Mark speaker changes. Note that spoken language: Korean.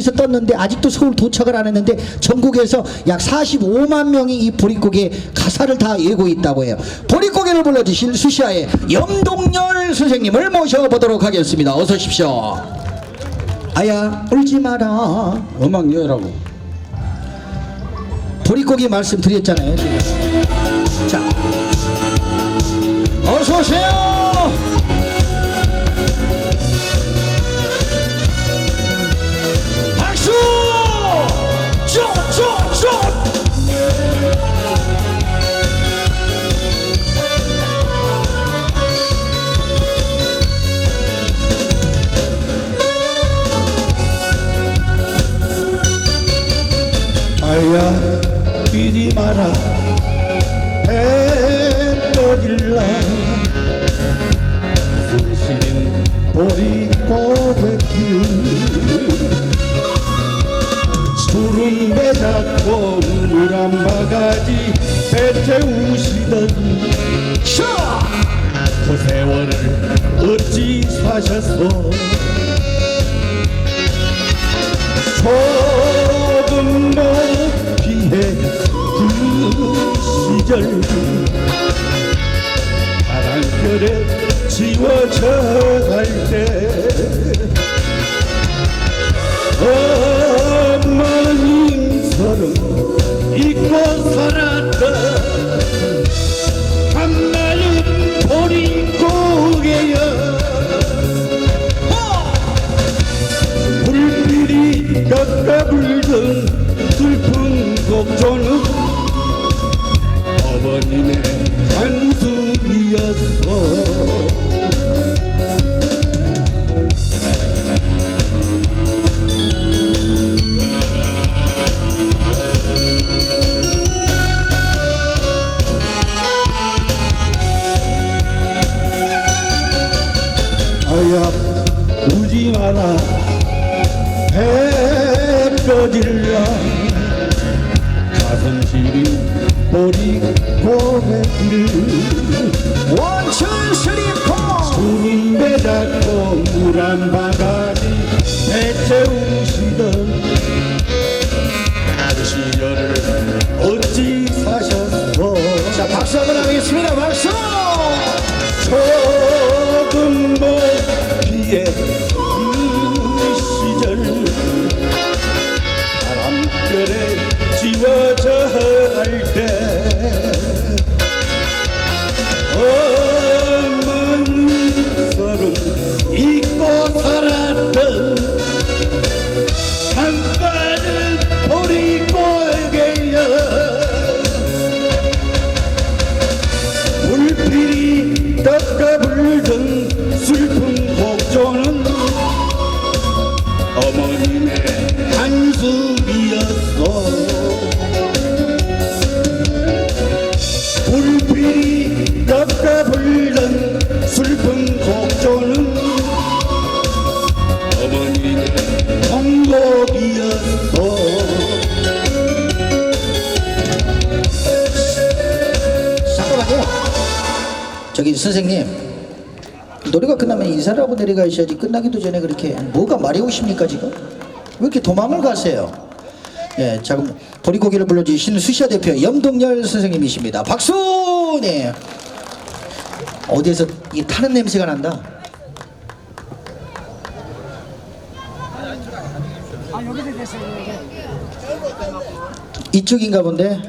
Speaker 1: 에서 떴는데 아직도 서울 도착을 안 했는데 전국에서 약 45만 명이 이 보릿고개 가사를 다 외고 있다고 해요. 보릿고개를 불러주신 수시아의 염동열 선생님을 모셔보도록 하겠습니다. 어서 오십시오. 아야 울지 마라.
Speaker 2: 음악 여라고
Speaker 1: 보릿고개 말씀드렸잖아요. 지금. 자, 어서 오세요.
Speaker 3: 아야 뛰지 마라 배 떠질라. 숨쉬는 보릿고개길 구름배 잡고 물한 바가지 배 태우시던 그 세월을 어찌 사셨어 시절 바람결에 지워져 갈때. 어머님처럼 잊고 살았던 한마음 보릿고개여. 불길이 깎아 불던 슬픈 곡조는 어머님의 한숨이었어. 아야 우지 마라. 배 꺼질라 가슴 시린 보릿고개길
Speaker 1: 원천 슬리퍼!
Speaker 3: 잡고 물한 바가지 그 시절을 어찌 사셨어
Speaker 1: 자, 박수 한번 하겠습니다. 박수!
Speaker 3: 조금 높이에
Speaker 1: 저기 선생님 노래가 끝나면 인사를 하고 내려가셔야지 끝나기도 전에 그렇게 뭐가 말이 오십니까 지금? 왜 이렇게 도망을 가세요? 예, 자 그럼 보릿고개를 불러주신 수시아 대표 염동열 선생님이십니다. 박수! 네. 어디에서 이 타는 냄새가 난다. 이쪽인가 본데.